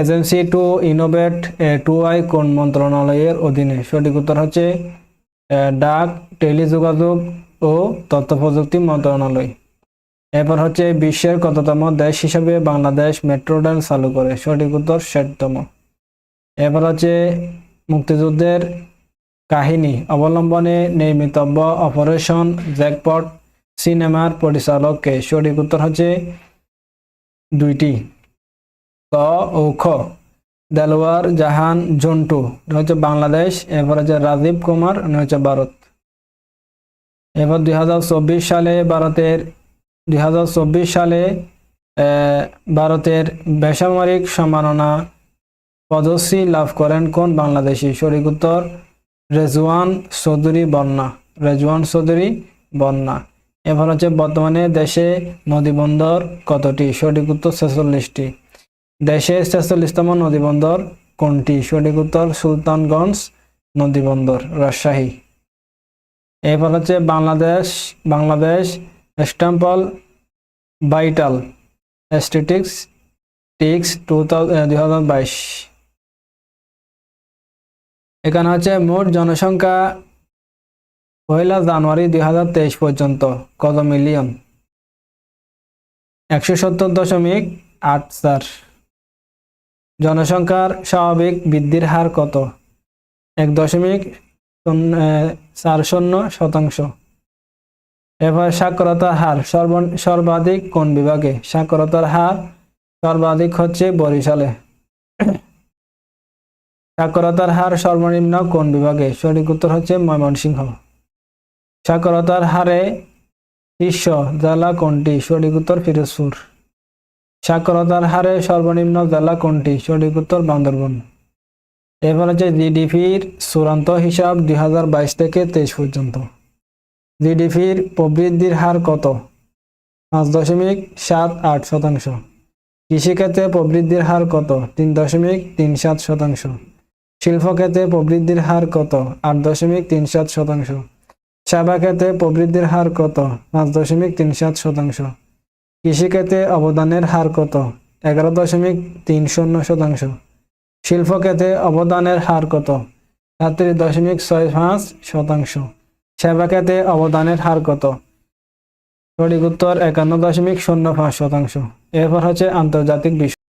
Agency to innovate to I কোন মন্ত্রণালয়ের অধীনে? সঠিক উত্তর হচ্ছে ডাক, টেলিযোগাযোগ ও তথ্য প্রযুক্তি মন্ত্রণালয়। এরপর হচ্ছে, বিশ্বের কততম দেশ হিসেবে বাংলাদেশ মেট্রো রেল চালু করে? সঠিক উত্তর, ষাটতম। এরপর হচ্ছে, মুক্তিযুদ্ধের কাহিনী। অবলম্বনে নির্মিতব্য অপারেশন জ্যাকপট সিনেমার পরিচালককে। সঠিক উত্তর হচ্ছে, দুইটি। ক ও খ। জাহান, জন্টু। হচ্ছে বাংলাদেশ, এরপর হচ্ছে রাজীব কুমার হচ্ছে ভারত। এবার দুই হাজার চব্বিশ সালে ভারতের, দুই হাজার চব্বিশ সালে ভারতের বেসামরিক সম্মাননা পদশ্রী লাভ করেন কোন বাংলাদেশি? সঠিক উত্তর, রেজওয়ান চৌধুরী বন্যা রেজওয়ান চৌধুরী বন্যা এবার হচ্ছে বর্তমানে দেশে নদীবন্দর কতটি? সঠিক উত্তর ছেচল্লিশটি। দেশের ছেচল্লিশতম নদীবন্দর কোনটি? সঠিক উত্তর সুলতানগঞ্জ, নদীবন্দর, রাজশাহী। এরপর হচ্ছে Bangladesh Bangladesh sample vital statistics tricks two বাইশ। এখানে হচ্ছে মোট জনসংখ্যা পয়লা জানুয়ারি দুই হাজার তেইশ পর্যন্ত, কত মিলিয়ন? একশো সত্তর দশমিক আট চার। জনসংখ্যার স্বাভাবিক বৃদ্ধির হার কত? এক দশমিক চার শূন্য শতাংশ। এবার সাক্ষরতার হার, সর্ব, সর্বাধিক কোন বিভাগে? সাক্ষরতার হার সর্বাধিক হচ্ছে বরিশালে। সাক্ষরতার হার সর্বনিম্ন কোন বিভাগে? সঠিক উত্তর হচ্ছে ময়মনসিংহ। সাক্ষরতার হারে শীর্ষ জেলা কোনটি? সঠিক উত্তর ফিরোজপুর। সাক্ষরতার হারে সর্বনিম্ন জেলা কোনটি? সঠিক উত্তর বান্দরবন। এরপর হচ্ছে জিডিপির চূড়ান্ত হিসাব দুই হাজার বাইশ থেকে তেইশ পর্যন্ত। জিডিপির প্রবৃদ্ধির হার কত? পাঁচ দশমিক সাত আট শতাংশ। কৃষিক্ষেত্রে প্রবৃদ্ধির হার কত? তিন দশমিক তিন সাত শতাংশ। শিল্পক্ষেত্রে প্রবৃদ্ধির হার কত? আট দশমিক তিন সাত শতাংশ। সেবা ক্ষেত্রে প্রবৃদ্ধির হার কত? পাঁচ দশমিক তিন সাত শতাংশ। কৃষিক্ষেত্রে অবদানের হার কত? এগারো দশমিক তিন শূন্য শতাংশ। শিল্পক্ষেত্রে অবদানের হার কত? সাতত্রিশ দশমিক ছয় পাঁচ শতাংশ। সেবা খাতে অবদানের হার কত? সঠিক উত্তর একান্ন দশমিক শূন্য পাঁচ শতাংশ। এরপর হচ্ছে আন্তর্জাতিক বিষয়